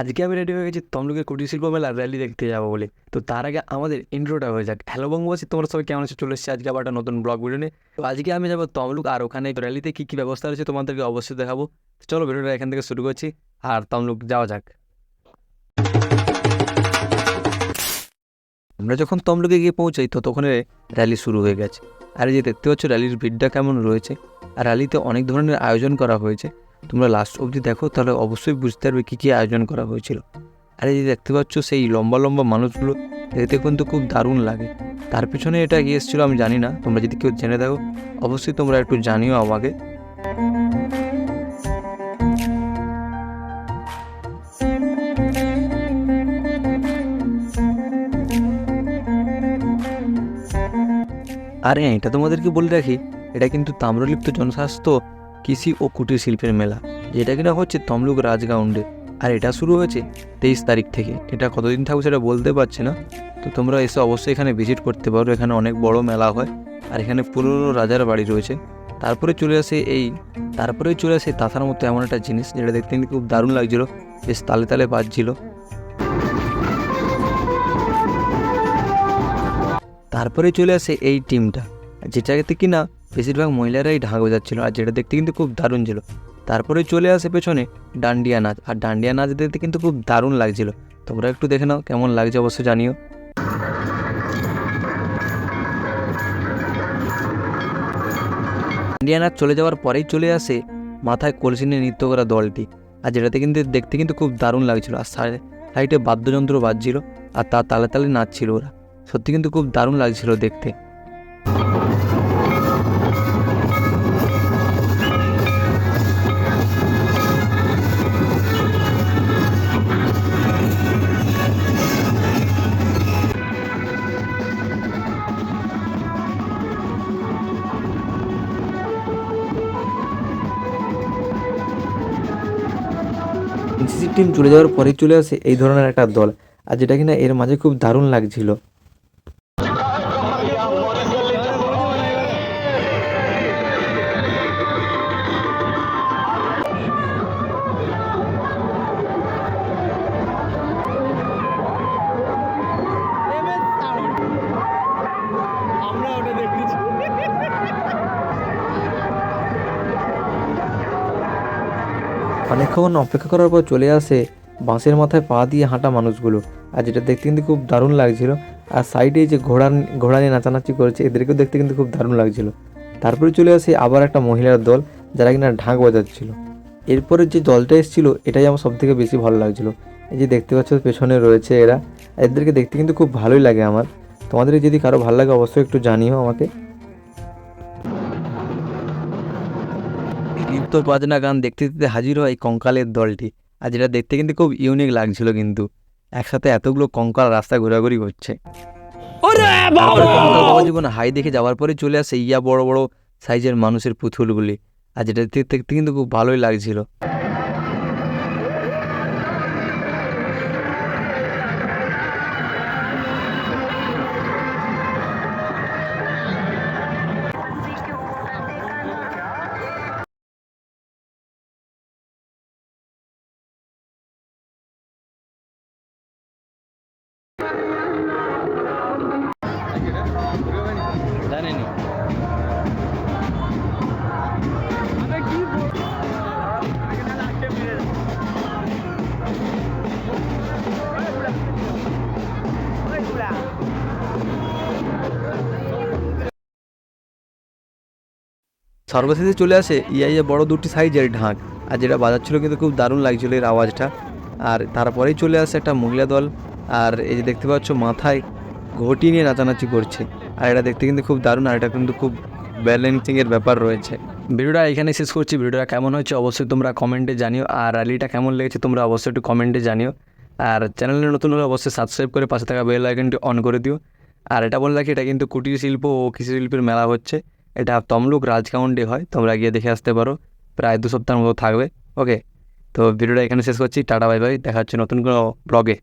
আজকে আমি রেডি হয়ে গেছি তমলুকের কুটির শিল্প মেলার র্যালি দেখতে যাব বলে। তো তার আগে আমাদের ইন্ট্রোটা হয়ে যাক। হ্যালো বঙ্গবাসী, তোমরা সবাই কেমন আছো? চলে এসেছি আজকে আবার একটা নতুন ব্লগ ভিডিও তো আজকে আমি যাব তমলুক আর ওখানে র্যালিতে কী কী ব্যবস্থা রয়েছে তোমাদেরকে অবশ্যই দেখাবো। চলো ভিডিওটা এখান থেকে শুরু করছি আর তমলুক যাওয়া যাক। আমরা যখন তমলুকে গিয়ে পৌঁছাই তো তখন র্যালি শুরু হয়ে গেছে। আর এই যে দেখতে পাচ্ছ র্যালির ভিড়টা কেমন রয়েছে। আর র্যালিতে অনেক ধরনের আয়োজন করা হয়েছে। তোমরা লাস্ট অবধি দেখো, তাহলে অবশ্যই বুঝতে পারবে কী কী আয়োজন করা হয়েছিল। আর এই দেখতে পাচ্ছ সেই লম্বা লম্বা মানুষগুলো, দেখতে কিন্তু খুব দারুণ লাগে। তার পিছনে এটা কি এসেছিল আমি জানি না, তোমরা যদি কেউ জেনে দেখো অবশ্যই তোমরা একটু জানিও আমাকে। আর হ্যাঁ এটা তোমাদেরকে বলে রাখি, এটা কিন্তু তাম্রলিপ্ত জনস্বাস্থ্য কৃষি ও কুটির শিল্পের মেলা, যেটা কিনা হচ্ছে তমলুক রাজগ্রাউন্ডে আর এটা শুরু হয়েছে তেইশ তারিখ থেকে। এটা কতদিন থাকবে সেটা বলতে পারছি না। তো তোমরা এসে অবশ্যই এখানে ভিজিট করতে পারো। এখানে অনেক বড় মেলা হয়। আর এখানে পুরনো রাজার বাড়ি রয়েছে। তারপরে চলে আসে এই তারপরে চলে আসে তাথার মতো এমন একটা জিনিস, যেটা দেখতে কিন্তু খুব দারুণ লাগছিল। বেশ তালে তালে বাজছিল। তারপরে চলে আসে এই টিমটা, যেটাতে কিনা বেশিরভাগ মহিলারাই ঢাক বাজাচ্ছিল আর যেটা দেখতে কিন্তু খুব দারুণ ছিল। তারপরে চলে আসে পেছনে ডান্ডিয়া নাচ। আর ডান্ডিয়া নাচ দেখতে কিন্তু খুব দারুণ লাগছিল। তোমরা একটু দেখে নাও, কেমন লাগছে অবশ্যই জানিও। ডান্ডিয়া নাচ চলে যাওয়ার পরেই চলে আসে মাথায় কলসি নিয়ে নৃত্য করা দলটি। আর যেটাতে কিন্তু দেখতে কিন্তু খুব দারুণ লাগছিল। আর সাইডে বাদ্যযন্ত্র বাজছিল আর তার তালে তালে নাচছিল ওরা। সত্যি কিন্তু খুব দারুণ লাগছিল দেখতে। এনসিসি টিম চলে যাওয়ার পরেই চলে আসে এই ধরনের একটা দল। আর যেটা কিনা এর মাঝে খুব দারুণ লাগছিল। অনেকক্ষণ অপেক্ষা করার পর চলে আসে বাঁশের মাথায় পা দিয়ে হাঁটা মানুষগুলো। আর যেটা দেখতে কিন্তু খুব দারুণ লাগছিল। আর সাইডে যে ঘোড়া ঘোড়া নিয়ে নাচানাচি করেছে, এদেরকেও দেখতে কিন্তু খুব দারুণ লাগছিল। তারপরে চলে আসে আবার একটা মহিলার দল, যারা কিনা ঢাক বাজাচ্ছিল। এরপরে যে দলটা এসেছিল, এটাই আমার সবথেকে বেশি ভালো লাগছিল। এই যে দেখতে পাচ্ছ, পেছনে রয়েছে এরা। এদেরকে দেখতে কিন্তু খুব ভালোই লাগে আমার। তোমাদের যদি কারও ভালো লাগে, অবশ্যই একটু জানিও আমাকে। নৃত্য বাজনা গান দেখতে দেখতে হাজির হয় এই কঙ্কালের দলটি। আর যেটা দেখতে কিন্তু খুব ইউনিক লাগছিল কিন্তু। একসাথে এতগুলো কঙ্কাল রাস্তা ঘোরাঘুরি করছে। জীবন হাই দেখে যাওয়ার পরে চলে আসে ইয়া বড় বড় সাইজের মানুষের পুতুলগুলি। আর যেটা দেখতে দেখতে কিন্তু খুব ভালোই লাগছিল। সর্বশেষে চলে আসে ইয়া বড় দুটি সাইজের ঢাক, আর যেটা বাজাচ্ছিল কিন্তু খুব দারুণ লাগছিল এর আওয়াজটা। আর তারপরেই চলে আসে একটা মহিলা দল আর এই যে দেখতে পাচ্ছ মাথায় ঘটি নিয়ে নাচানাচি করছে। আর এটা দেখতে কিন্তু খুব দারুণ, আর এটা কিন্তু খুব ব্যালেন্সিংয়ের ব্যাপার রয়েছে। ভিডিওটা এখানে শেষ করছি। ভিডিওটা কেমন হয়েছে অবশ্যই তোমরা কমেন্টে জানিও, আর র্যালিটা কেমন লেগেছে তোমরা অবশ্যই একটু কমেন্টে জানিও। আর চ্যানেলে নতুন হলে অবশ্যই সাবস্ক্রাইব করে পাশে থাকা বেল আইকনটি অন করে দিও। আর এটা বলে রাখি এটা কিন্তু কুটির শিল্প ও কৃষি শিল্পের মেলা হচ্ছে। এটা তমলুক রাজকাউন্টে হয়, তোমরা গিয়ে দেখে আসতে পারো। প্রায় দু সপ্তাহের মতো থাকবে। ওকে তো ভিডিওটা এখানে শেষ করছি। টাটা বাই বাই দেখা হচ্ছে নতুন কোনো ব্লগে